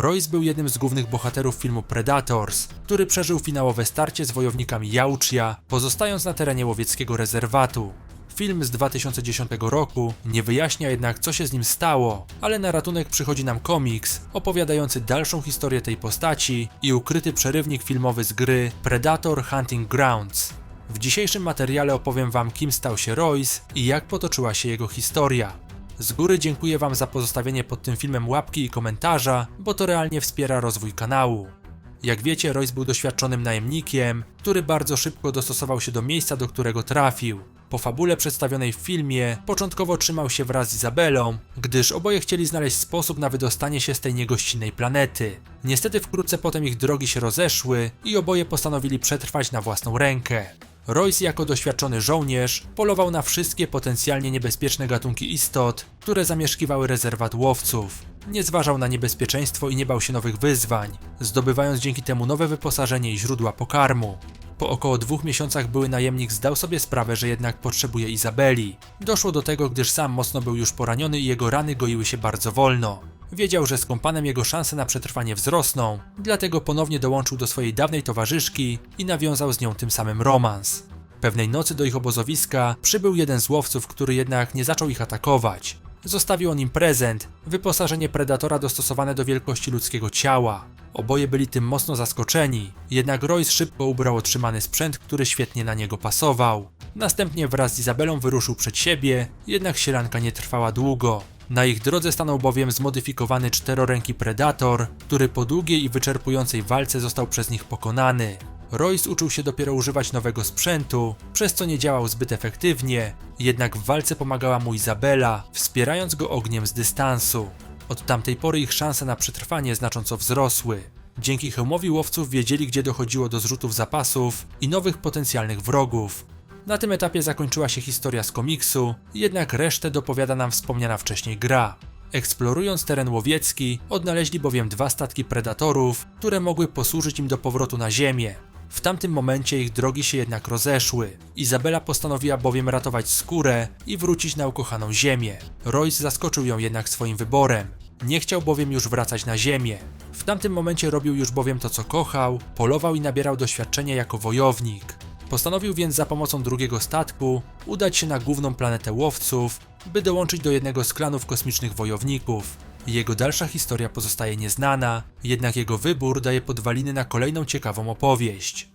Royce był jednym z głównych bohaterów filmu Predators, który przeżył finałowe starcie z wojownikami Jauczja, pozostając na terenie łowieckiego rezerwatu. Film z 2010 roku nie wyjaśnia jednak co się z nim stało, ale na ratunek przychodzi nam komiks opowiadający dalszą historię tej postaci i ukryty przerywnik filmowy z gry Predator Hunting Grounds. W dzisiejszym materiale opowiem wam kim stał się Royce i jak potoczyła się jego historia. Z góry dziękuję wam za pozostawienie pod tym filmem łapki i komentarza, bo to realnie wspiera rozwój kanału. Jak wiecie, Royce był doświadczonym najemnikiem, który bardzo szybko dostosował się do miejsca, do którego trafił. Po fabule przedstawionej w filmie, początkowo trzymał się wraz z Izabelą, gdyż oboje chcieli znaleźć sposób na wydostanie się z tej niegościnnej planety. Niestety wkrótce potem ich drogi się rozeszły i oboje postanowili przetrwać na własną rękę. Royce jako doświadczony żołnierz polował na wszystkie potencjalnie niebezpieczne gatunki istot, które zamieszkiwały rezerwat łowców. Nie zważał na niebezpieczeństwo i nie bał się nowych wyzwań, zdobywając dzięki temu nowe wyposażenie i źródła pokarmu. Po około dwóch miesiącach były najemnik zdał sobie sprawę, że jednak potrzebuje Izabeli. Doszło do tego, gdyż sam mocno był już poraniony i jego rany goiły się bardzo wolno. Wiedział, że z kompanem jego szanse na przetrwanie wzrosną, dlatego ponownie dołączył do swojej dawnej towarzyszki i nawiązał z nią tym samym romans. Pewnej nocy do ich obozowiska przybył jeden z łowców, który jednak nie zaczął ich atakować. Zostawił on im prezent, wyposażenie predatora dostosowane do wielkości ludzkiego ciała. Oboje byli tym mocno zaskoczeni, jednak Royce szybko ubrał otrzymany sprzęt, który świetnie na niego pasował. Następnie wraz z Izabelą wyruszył przed siebie, jednak sielanka nie trwała długo. Na ich drodze stanął bowiem zmodyfikowany czteroręki Predator, który po długiej i wyczerpującej walce został przez nich pokonany. Royce uczył się dopiero używać nowego sprzętu, przez co nie działał zbyt efektywnie, jednak w walce pomagała mu Izabela, wspierając go ogniem z dystansu. Od tamtej pory ich szanse na przetrwanie znacząco wzrosły. Dzięki hełmowi łowców wiedzieli, gdzie dochodziło do zrzutów zapasów i nowych potencjalnych wrogów. Na tym etapie zakończyła się historia z komiksu, jednak resztę dopowiada nam wspomniana wcześniej gra. Eksplorując teren łowiecki, odnaleźli bowiem dwa statki predatorów, które mogły posłużyć im do powrotu na ziemię. W tamtym momencie ich drogi się jednak rozeszły. Izabela postanowiła bowiem ratować skórę i wrócić na ukochaną ziemię. Royce zaskoczył ją jednak swoim wyborem. Nie chciał bowiem już wracać na ziemię. W tamtym momencie robił już bowiem to co kochał, polował i nabierał doświadczenia jako wojownik. Postanowił więc za pomocą drugiego statku udać się na główną planetę łowców, by dołączyć do jednego z klanów kosmicznych wojowników. Jego dalsza historia pozostaje nieznana, jednak jego wybór daje podwaliny na kolejną ciekawą opowieść.